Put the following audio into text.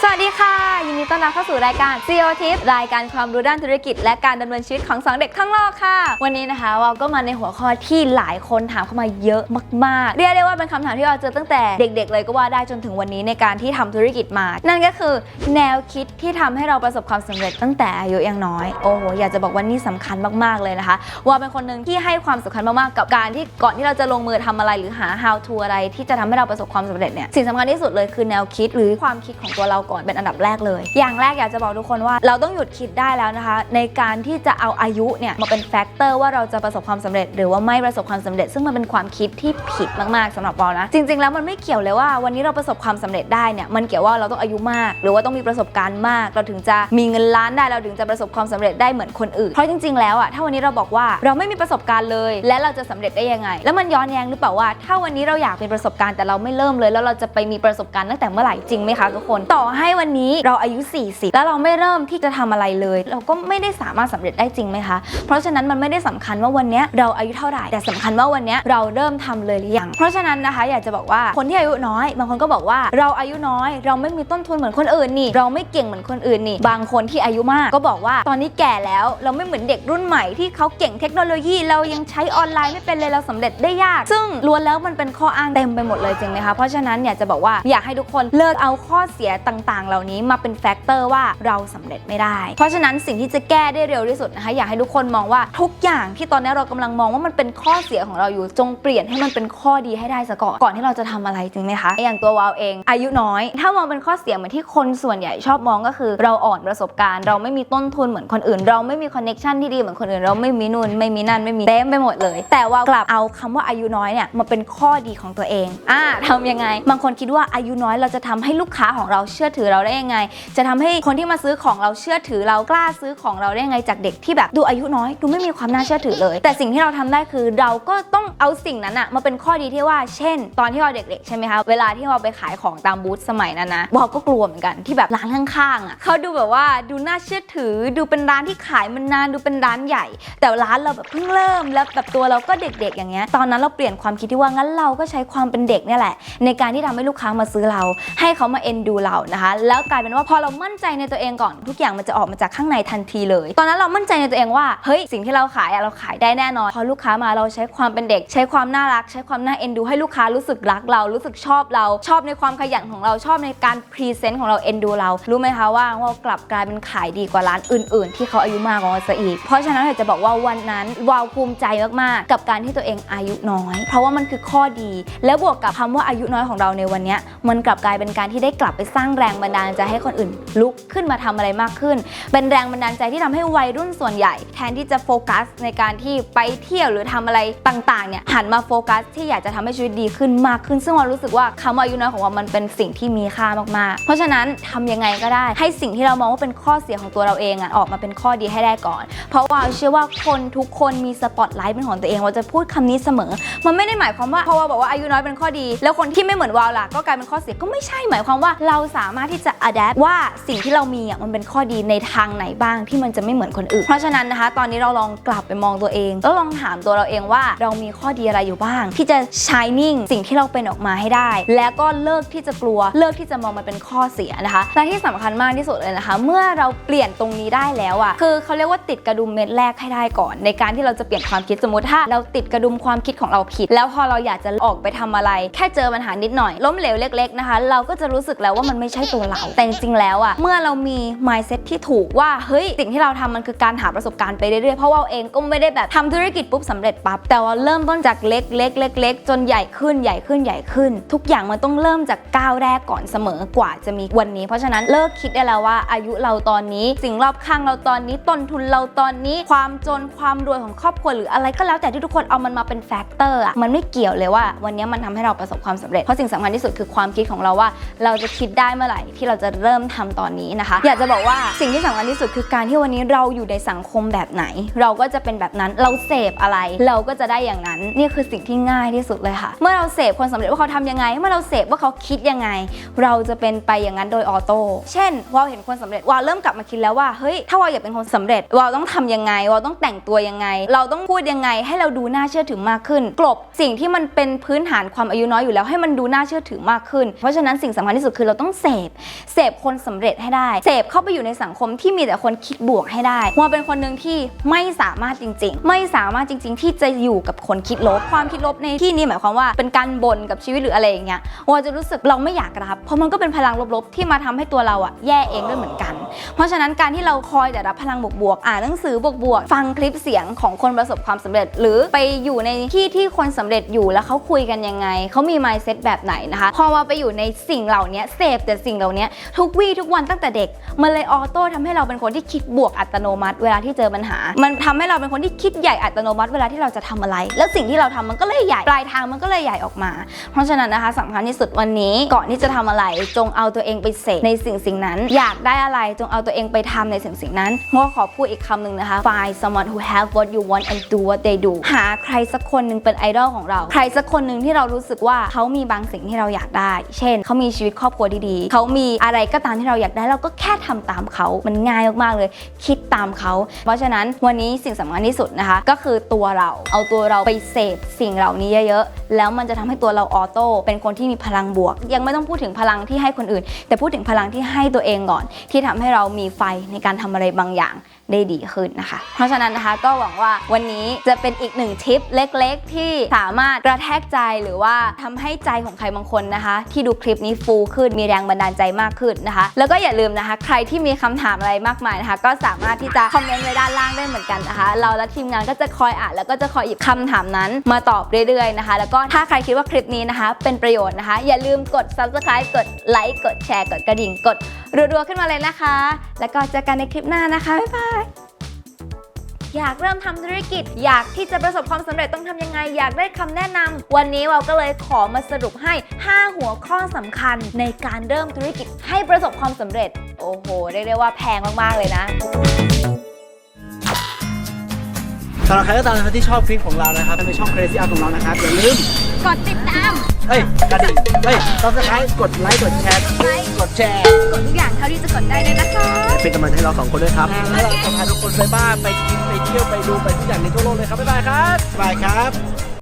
สวัสดีค่ะ ดีต้อนรับเข้าสู่รายการ CEO Tip รายการความรู้ด้านธุรกิจ และการดำเนินชีวิตของสองเด็กข้างโลกค่ะ วันนี้นะคะเราก็มาในหัวข้อที่หลายคนถามเข้ามาเยอะมากๆ เรียกได้ว่าเป็นคำถามที่เราเจอตั้งแต่เด็ก ๆ เลยก็ว่าได้จนถึงวันนี้ในการที่ทำธุรกิจมา นั่นก็คือ แนวคิดที่ทำให้เราประสบความสำเร็จตั้งแต่อายุยังน้อย โอ้โหอยากจะบอกว่านี่สำคัญมากๆเลยนะคะว่าเป็นคนหนึ่งที่ให้ความสำคัญมากๆกับการที่ก่อนที่เราจะลงมือทำอะไรหรือหา how to อะไร ที่จะทำให้เราประสบความสำเร็จเนี่ยสิ่งสำคัญที่สุดเลยคือแนวคิดหรือความคิดของตัวเราก่อนเป็นอันดับแรกเลยอย่างแรกอยากจะบอกทุกคนว่า เราต้องหยุดคิดได้แล้วนะคะ ในการที่จะเอาอายุเนี่ยมาเป็นแฟกเตอร์ว่าเราจะประสบความสำเร็จ หรือว่าไม่ประสบความสำเร็จ ซึ่งมันเป็นความคิดที่ผิดมากๆสำหรับเรานะจริง ๆ แล้วมันไม่เกี่ยวเลยว่าวันนี้เราประสบความสำเร็จได้เนี่ยมันเกี่ยวว่าเราต้องอายุมาก หรือว่าต้องมีประสบการณ์มาก เราถึงจะมีเงินล้านได้เราถึงจะประสบความสำเร็จได้เหมือนคนอื่นเพราะจริง ๆ แล้วอะถ้าวันนี้เราบอกว่าเราไม่มีประสบการณ์เลย และเราจะสำเร็จได้ยังไง แล้วมันย้อนแย้งหรือเปล่าว่า ถ้าวันนี้เราอยากมีประสบการณ์แต่เราไม่เริ่มเลย แล้วเราจะไปมีประสบการณ์ตั้งแต่เมื่อไหร่จริงไหมคะทุกคน ต่อให้วันนี้เราอายุ40 แล้วเราไม่เริ่มที่จะทำอะไรเลย เราก็ไม่ได้สามารถสำเร็จได้จริงไหมคะ เพราะฉะนั้นมันไม่ได้สำคัญว่าวันนี้เราอายุเท่าไหร่แต่สำคัญว่าวันนี้เราเริ่มทำเลยหรือยังเพราะฉะนั้นนะคะ อยากจะบอกว่าคนที่อายุน้อย บางคนก็บอกว่าเราอายุน้อย เราไม่มีต้นทุนเหมือนคนอื่นนี่ เราไม่เก่งเหมือนคนอื่นนี่ บางคนที่อายุมากก็บอกว่าตอนนี้แก่แล้วเราไม่เหมือนเด็กรุ่นใหม่ที่เขาเก่งเทคโนโลยีเรายังใช้ออนไลน์ไม่เป็นเลยเราสำเร็จได้ยาก ซึ่งล้วนแล้วมันเป็นข้ออ้างเต็มไปหมดเลยจริงไหมคะเพราะฉะนั้นอยากจะบอกว่าอยากให้ทุกคนเลิกเอาข้อเสียต่าง ๆ เหล่านี้มาเป็นแฟกเตอร์ว่าเราสำเร็จไม่ได้ เพราะฉะนั้นสิ่งที่จะแก้ได้เร็วที่สุดนะคะอยากให้ทุกคนมองว่าทุกอย่างที่ตอนนี้เรากำลังมองว่ามันเป็นข้อเสียของเราอยู่จงเปลี่ยนให้มันเป็นข้อดีให้ได้ซะก่อนก่อนที่เราจะทำอะไรจริงไหมคะอย่างตัววาวเอง อายุน้อย ถ้ามองเป็นข้อเสียเหมือนที่คนส่วนใหญ่ชอบมองก็คือ เราอ่อนประสบการณ์ เราไม่มีต้นทุนเหมือนคนอื่น เราไม่มีคอนเน็ชันที่ดีเหมือนคนอื่นเราไม่มีนู่นไม่มีนั่นไม่มีเต็มไปหมดเลย แต่ว่ากลับเอาคำว่าอายุน้อยเนี่ยมาเป็นข้อดีของตัวเองอ่าทำยังไง บางคนคิดว่าอายุน้อยเราจะทำให้ลูกค้าของเราเชื่อถือเราได้ยังไง จะทำให้คนที่มาซื้อของเราเชื่อถือเรากล้าซื้อของเราได้ไงจากเด็กที่แบบดูอายุน้อยดูไม่มีความน่าเชื่อถือเลย แต่สิ่งที่เราทำได้คือเราก็ต้องเอาสิ่งนั้นอะมาเป็นข้อดีที่ว่า เช่น ตอนที่เราเด็กๆใช่ไหมคะเวลาที่เราไปขายของตามบูธสมัยนั้นนะเราก็กลัวเหมือนกันที่แบบร้านข้างๆอะเขาดูแบบว่าดูน่าเชื่อถือ ดูเป็นร้านที่ขายมันนานดูเป็นร้านใหญ่ แต่ร้านเราแบบเพิ่งเริ่มแล้วแบบตัวเราก็เด็กๆ อย่างเงี้ยตอนนั้นเราเปลี่ยนความคิดที่ว่างั้นเราก็ใช้ความเป็นเด็กเนี่ยแหละ ในการที่ทำให้ลูกค้ามาซื้อเรา ให้เขามาเอ็นดูเรานะคะ แล้วกลายเป็นว่าพอเรามั่นใจในตัวเองก่อนทุกอย่างมันจะออกมาจากข้างในทันทีเลย ตอนนั้นเรามั่นใจในตัวเองว่าเฮ้ยสิ่งที่เราขายอะเราขายได้แน่นอนพอลูกค้ามาเราใช้ความเป็นเด็ก ใช้ความน่ารัก ใช้ความน่าเอ็นดูให้ลูกค้ารู้สึกรักเรารู้สึกชอบเราชอบในความขยันของเราชอบในการพรีเซนต์ของเราเอ็นดูเรารู้ไหมคะว่าว่ากลับกลายเป็นขายดีกว่าร้านอื่น ๆ ที่เขาอายุมากกว่าเราซะอีก เพราะฉะนั้นอยากจะบอกว่าวันนั้นวาวภูมิใจมากๆ กับการที่ตัวเองอายุน้อย เพราะว่ามันคือข้อดี แล้วบวกกับคำว่าอายุน้อยของเราในวันนี้มันกลับกลายเป็นการที่ได้กลับไปสร้างแรงบันดาลใจให้คนอื่นลุกขึ้นมาทำอะไรมากขึ้น เป็นแรงบันดาลใจที่ทำให้วัยรุ่นส่วนใหญ่ แทนที่จะโฟกัสในการที่ไปเที่ยวหรือทำอะไรต่างๆเนี่ยหันมาโฟกัสที่อยากจะทำให้ชีวิตดีขึ้นมากขึ้น ซึ่งเรารู้สึกว่าคำว่าอายุน้อยของเรามันเป็นสิ่งที่มีค่ามากๆ เพราะฉะนั้นทำยังไงก็ได้ ให้สิ่งที่เรามองว่าเป็นข้อเสียของตัวเราเองอะออกมาเป็นข้อดีให้ได้ก่อน เพราะว่าเชื่อว่าคนทุกคนมีสปอตไลท์เป็นของตัวเองเราจะพูดคำนี้เสมอ มันไม่ได้หมายความว่าเพราะว่าบอกว่าอายุน้อยเป็นข้อดี แล้วคนที่ไม่เหมือนวาวล่ะก็กลายเป็นข้อเสียก็ไม่ใช่หมายความว่าเราสามารถที่จะอัดแอปว่าสิ่งที่เรามีอะมันเป็นข้อดีในทางไหนบ้างที่มันจะไม่เหมือนคนอื่น เพราะฉะนั้นนะคะ ตอนนี้เราลองกลับไปมองตัวเองแล้วลองถามตัวเราเองว่าเรามีข้อดีอะไรอยู่บ้าง ที่จะ shining สิ่งที่เราเป็นออกมาให้ได้ แล้วก็เลิกที่จะกลัว เลิกที่จะมองมันเป็นข้อเสียนะคะและที่สำคัญมากที่สุดเลยนะคะ เมื่อเราเปลี่ยนตรงนี้ได้แล้วอะคือเขาเรียกว่าติดกระดุมเม็ดแรกให้ได้ก่อน ในการที่เราจะเปลี่ยนความคิดสมมติถ้า เราติดกระดุมความคิดของเราผิด แล้วพอเราอยากจะออกไปทำอะไร แค่เจอปัญหานิดหน่อย ล้มเหลวเล็ก ๆนะคะ เราก็จะรู้สึกแล้วว่ามันไม่ใช่ตัวเราแต่จริงๆแล้วอะเมื่อเรามี mindset ที่ถูกว่าเฮ้ยสิ่งที่เราทำมันคือการหาประสบการณ์ไปเรื่อยๆ เพราะว่าเองก็ไม่ได้แบบทำธุรกิจปุ๊บสำเร็จปั๊บแต่ว่าเริ่มต้นจากเล็กๆเล็กๆจนใหญ่ขึ้นใหญ่ขึ้นใหญ่ขึ้น ทุกอย่างมันต้องเริ่มจากก้าวแรกก่อนเสมอกว่าจะมีวันนี้ เพราะฉะนั้นเลิกคิดได้แล้วว่าอายุเราตอนนี้สิ่งรอบข้างเราตอนนี้ต้นทุนเราตอนนี้ ความจนความรวยของครอบครัวหรืออะไรก็แล้วแต่ที่ทุกคนเอามันมาเป็นแฟกเตอร์อะมันไม่เกี่ยวเลยว่า วันนี้มันทำให้เราประสบความสำเร็จเพราะสิ่งสำคัญที่สุดคือความคิดของเราว่า เราจะคิดได้เมื่อไหร่ที่เราจะเริ่มทำตอนนี้นะคะ อยากจะบอกว่าสิ่งที่สำคัญที่สุดคือการที่วันนี้เราอยู่ในสังคมแบบไหน เราก็จะเป็นแบบนั้นเราเสพอะไร เราก็จะได้อย่างนั้นนี่คือสิ่งที่ง่ายที่สุดเลยค่ะ เมื่อเราเสพคนสำเร็จว่าเขาทำยังไง เมื่อเราเสพว่าเขาคิดยังไง เราจะเป็นไปอย่างนั้นโดยออโต้เช่นวาวเห็นคนสำเร็จวาวเริ่มกลับมาคิดแล้วว่าเฮ้ยถ้าวาวอยากเป็นคนสำเร็จวาวต้องทำยังไงวาวต้องแต่งตัวยังไง เราต้องพูดยังไง ให้เราดูน่าเชื่อถือมากขึ้น กลบสิ่งที่มันเป็นพื้นฐานความอายุน้อยอยู่แล้วให้มันดูน่าเชื่อถือมากขึ้น เพราะฉะนั้นสิ่งสำคัญที่สุดคือเราต้องเสพเสพคนสำเร็จให้ได้ เสพเข้าไปอยู่ในสังคมที่มีแต่คนคิดบวกให้ได้วาเป็นคนหนึ่งที่ไม่สามารถจริง ๆ ไม่สามารถจริง ๆ ที่จะอยู่กับคนคิดลบ ความคิดลบในที่นี้หมายความว่าเป็นการบ่นกับชีวิตหรืออะไรอย่างเงี้ยวาจะรู้สึกเราไม่อยากรับ เพราะมันก็เป็นพลังลบๆ ที่มาทำให้ตัวเราอะแย่เองด้วยเหมือนกัน เพราะฉะนั้นการที่เราคอยแต่รับพลังบวกๆ อ่านหนังสือบวกๆ ฟังคลิปเสียงของคนประสบความสำเร็จ หรือไปอยู่ในที่ที่คนสำเร็จอยู่แล้วเขาคุยกันยังไง เขามี mindset แบบไหนนะคะ พอมาไปอยู่ในสิ่งเหล่านี้เสพแต่สิ่งเหล่านี้ทุกวี่ทุกวันตั้งแต่เด็ก มันเลยออโต้ทำให้เราเป็นคนที่คิดบวกอัตโนมัติ เวลาที่เจอปัญหา มันทำให้เราเป็นคนที่คิดใหญ่อัตโนมัติเวลาที่เราจะทำอะไร แล้วสิ่งที่เราทำมันก็เลยใหญ่ปลายทางมันก็เลยใหญ่ออกมา เพราะฉะนั้นนะคะสำคัญที่สุดวันนี้ก่อนที่จะทำอะไรจงเอาตัวเองไปเสกในสิ่งสิ่งนั้น อยากได้อะไรจงเอาตัวเองไปทำในสิ่งสิ่งนั้นงอขอพูดอีกคำหนึ่งนะคะ find someone who have what you want and do what they do หาใครสักคนหนึ่งเป็นไอดอลของเรา ใครสักคนหนึ่งที่เรารู้สึกว่าเขามีบางสิ่งที่เราอยากได้ เช่น เขามีชีวิตครอบครัวที่ดี เขามีอะไรก็ตามที่เราราอยากได้เราก็แค่ทำตามเขามันง่ายมากๆเลย คิดตามเขา เพราะฉะนั้นวันนี้สิ่งสำคัญที่สุดนะคะ ก็คือตัวเราเอาตัวเราไปเสพสิ่งเหล่านี้เยอะๆ แล้วมันจะทำให้ตัวเราออโต้เป็นคนที่มีพลังบวก ยังไม่ต้องพูดถึงพลังที่ให้คนอื่น แต่พูดถึงพลังที่ให้ตัวเองก่อน ที่ทำให้เรามีไฟในการทำอะไรบางอย่าง ได้ดีขึ้นนะคะ เพราะฉะนั้นนะคะก็หวังว่าวันนี้จะเป็นอีกหนึ่งทิปเล็กๆ ที่สามารถกระแทกใจหรือว่าทำให้ใจของใครบางคนนะคะ ที่ดูคลิปนี้ฟูขึ้นมีแรงบันดาลใจมากขึ้นนะคะ แล้วก็อย่าลืมนะคะ ใครที่มีคำถามอะไรมากมายนะคะ ก็สามารถที่จะคอมเมนต์ไว้ด้านล่างได้เหมือนกันนะคะ เราและทีมงานก็จะคอยอ่านแล้วก็จะคอยหยิบคำถามนั้น มาตอบเรื่อยๆนะคะ แล้วก็ถ้าใครคิดว่าคลิปนี้นะคะ เป็นประโยชน์นะคะ อย่าลืมกด subscribe กดไลค์กดแชร์กดกระดิ่งกดรัวๆขึ้นมาเลยนะคะ แล้วก็เจอกันในคลิปหน้านะคะบ๊ายบายอยากเริ่มทำธุรกิจ อยากที่จะประสบความสำเร็จต้องทำยังไง อยากได้คำแนะนำวันนี้เราก็เลยขอมาสรุปให้ 5 หัวข้อสำคัญในการเริ่มธุรกิจให้ประสบความสำเร็จ โอ้โหเรียกได้ว่าแพงมากๆเลยนะสำหรับใครก็ตามนะครับที่ชอบคลิปของเรานะครับในช่อง Crazy Art ของเรานะครับอย่าลืม กดติดตาม เฮ้ยกระดิ่งเฮ้ยต้องสไครต์กดไลค์กดแชร์ไลค์กดแชร์ กดทุกอย่างเท่าที่จะกดได้เลยนะคะเป็นกำลังใจให้เราสองคนด้วยครับ แล้วเราจะพาทุกคนไปบ้านไปกินไปเที่ยวไปดูไปทุกอย่างในทั่วโลกเลยครับบ๊ายบายครับ บ๊ายบายครับ